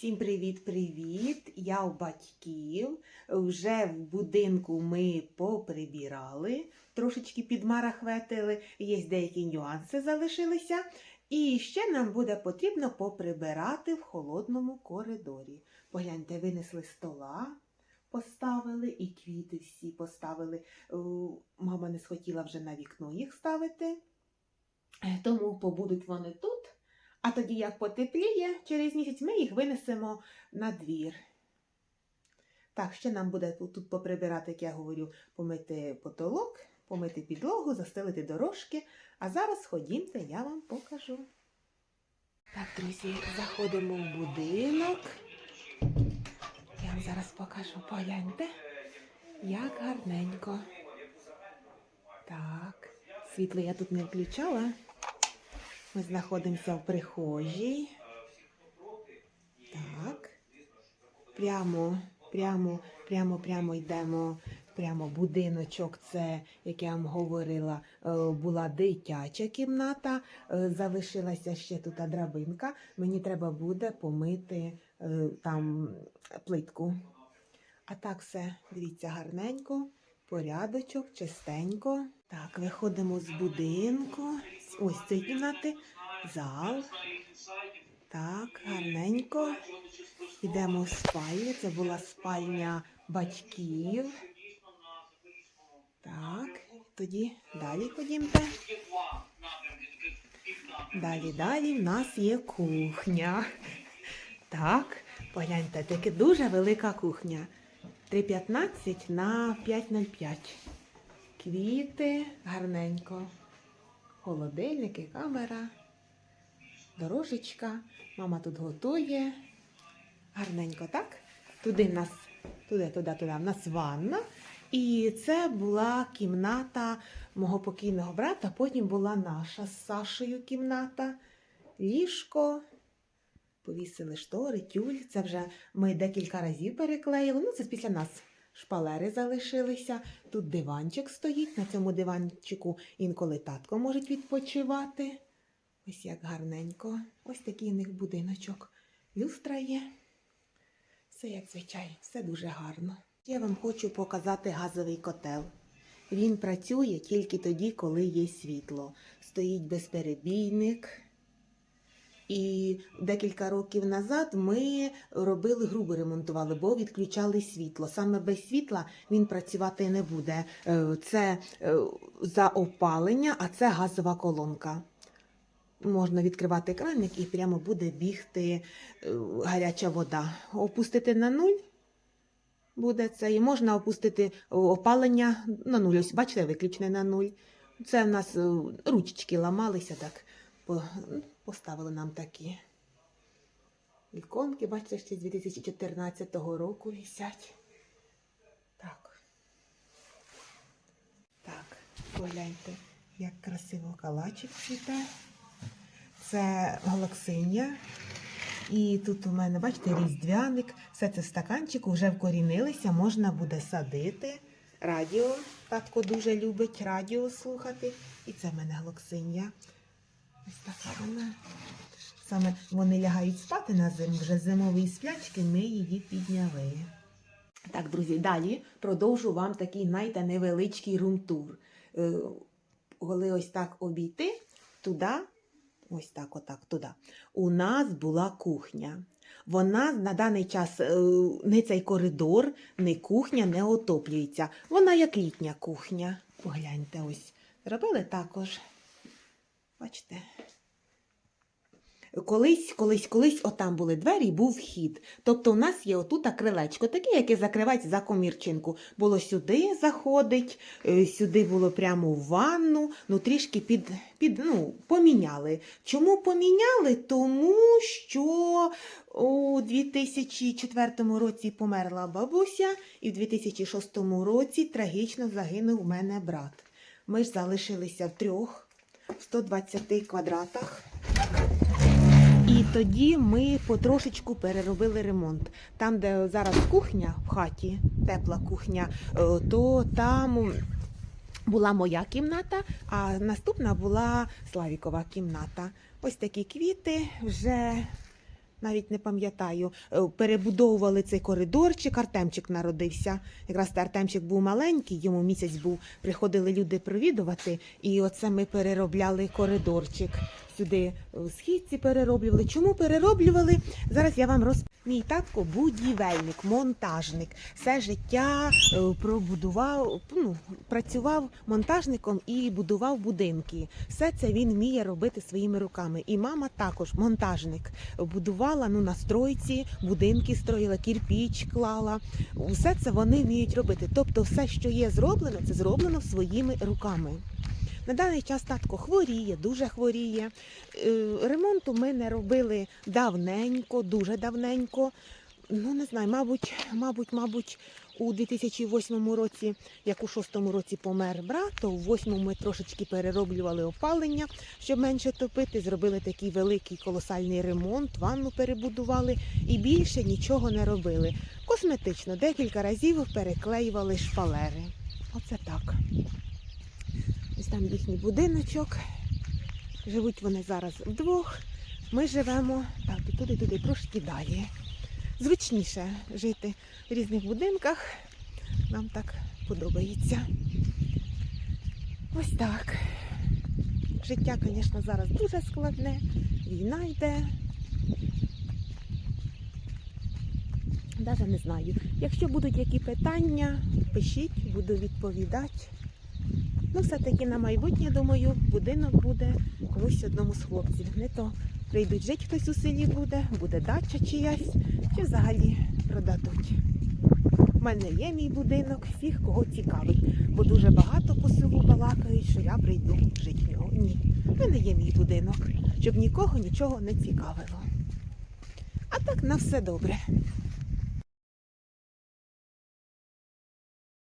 Всім привіт-привіт! Я у батьків. Вже в будинку ми поприбирали, трошечки підмарахветили, є деякі нюанси залишилися. І ще нам буде потрібно поприбирати в холодному коридорі. Погляньте, винесли стола, поставили і квіти всі поставили. Е, Мама не схотіла вже на вікно їх ставити, Е, тому побудуть вони тут. А тоді, як потепліє, через місяць ми їх винесемо на двір. Так, ще нам буде тут поприбирати, як я говорю, помити потолок, помити підлогу, застелити дорожки. А зараз ходімте, я вам покажу. Так, друзі, заходимо в будинок. Я вам зараз покажу, погляньте, як гарненько. Так, світло я тут не включала. Ми знаходимося в прихожій. Так. Прямо, прямо, прямо, прямо йдемо. Прямо будиночок. Це, як я вам говорила, е, була дитяча кімната. Е, Залишилася ще тут драбинка. Мені треба буде помити е, там плитку. А так все, дивіться, гарненько, порядочок, чистенько. Так, виходимо з будинку. Ось цієї кімнати, зал. Так, гарненько. Йдемо в спальню. Це була спальня батьків. Так, тоді далі ходімте. Далі, далі в нас є кухня. Так, погляньте, таке дуже велика кухня. 3,15 на 5,05. Квіти гарненько. Холодильники, камера, дорожечка. Мама тут готує. Гарненько, так? Туди в нас, туди, туди, туди, в нас ванна. І це була кімната мого покійного брата. Потім була наша з Сашею кімната, ліжко. Повісили штори, тюль. Це вже ми декілька разів переклеїли. Ну, це після нас шпалери залишилися. Тут диванчик стоїть. На цьому диванчику інколи татко може відпочивати. Ось як гарненько. Ось такий у них будиночок. Люстра є. Все як звичайно, все дуже гарно. Я вам хочу показати газовий котел. Він працює тільки тоді, коли є світло. Стоїть безперебійник. І декілька років назад ми робили грубо ремонтували, бо відключали світло. Саме без світла він працювати не буде. Е, Це е, за опалення, а це газова колонка. Можна відкривати краник і прямо буде бігти е, гаряча вода. Опустити на нуль буде це. І можна опустити опалення на нуль. Ось бачите, виключне на нуль. Це в нас ручечки ламалися, так поставили нам такі. Іконки, бачите, ще з 2014 року висять. Так. Так, погляньте, як красиво калачик цвіте. Це галаксинія. І тут у мене, бачите, різдвяник. Все це в стаканчику вже вкорінилися, можна буде садити. Радіо. Татко дуже любить радіо слухати. І це в мене глоксинія. Ось така вона. Саме вони лягають спати на зиму, вже зимові сплячки, ми її підняли. Так, друзі, далі продовжу вам такий, знаєте, невеличкий румтур. Е, Коли ось так обійти туди, ось так, отак, туди. У нас була кухня. Вона на даний час е, не цей коридор, не кухня не отоплюється. Вона як літня кухня. Погляньте, ось. Робили також. Бачите? Колись, колись, колись отам були двері і був вхід. Тобто у нас є отут крилечко, таке, яке закривається за комірчинку. Було сюди заходить, е, сюди було прямо в ванну, ну трішки під, під, ну, поміняли. Чому поміняли? Тому що у 2004 році померла бабуся, і в 2006 році трагічно загинув у мене брат. Ми ж залишилися в трьох, в 120 квадратах. І тоді ми потрошечку переробили ремонт. Там, де зараз кухня в хаті, тепла кухня, е, то там була моя кімната, а наступна була Славікова кімната. Ось такі квіти вже навіть не пам'ятаю, е, перебудовували цей коридорчик, Артемчик народився. Якраз та Артемчик був маленький, йому місяць був. Приходили люди провідувати, і оце ми переробляли коридорчик. Сюди східці перероблювали. Чому перероблювали? Зараз я вам розповім. Мій татко будівельник, монтажник. Все життя е, пробудував, ну, працював монтажником і будував будинки. Все це він вміє робити своїми руками. І мама також монтажник. Будувала ну, на стройці, будинки строїла, кірпіч клала. Все це вони вміють робити. Тобто, все, що є зроблено, це зроблено своїми руками. На даний час татко хворіє, дуже хворіє. Е, Ремонту ми не робили давненько, дуже давненько. Ну, не знаю, мабуть, мабуть, мабуть, у 2008 році, як у 2006 році помер брат, то у 2008 ми трошечки перероблювали опалення, щоб менше топити. Зробили такий великий колосальний ремонт, ванну перебудували і більше нічого не робили. Косметично декілька разів переклеювали шпалери. Оце так. Ось там їхній будиночок. Живуть вони зараз вдвох. Ми живемо так, і туди, туди, трошки далі. Звичніше жити в різних будинках. Нам так подобається. Ось так. Життя, звісно, зараз дуже складне. Війна йде. Даже не знаю. Якщо будуть які питання, пишіть, буду відповідати. Ну, все-таки на майбутнє, думаю, будинок буде комусь одному з хлопців. Не то прийдуть жити хтось у селі буде, буде дача чиясь, чи взагалі продадуть. У мене є мій будинок, всіх, кого цікавить, бо дуже багато по селу балакають, що я прийду жити в нього. Ні, в мене є мій будинок, щоб нікого нічого не цікавило. А так на все добре.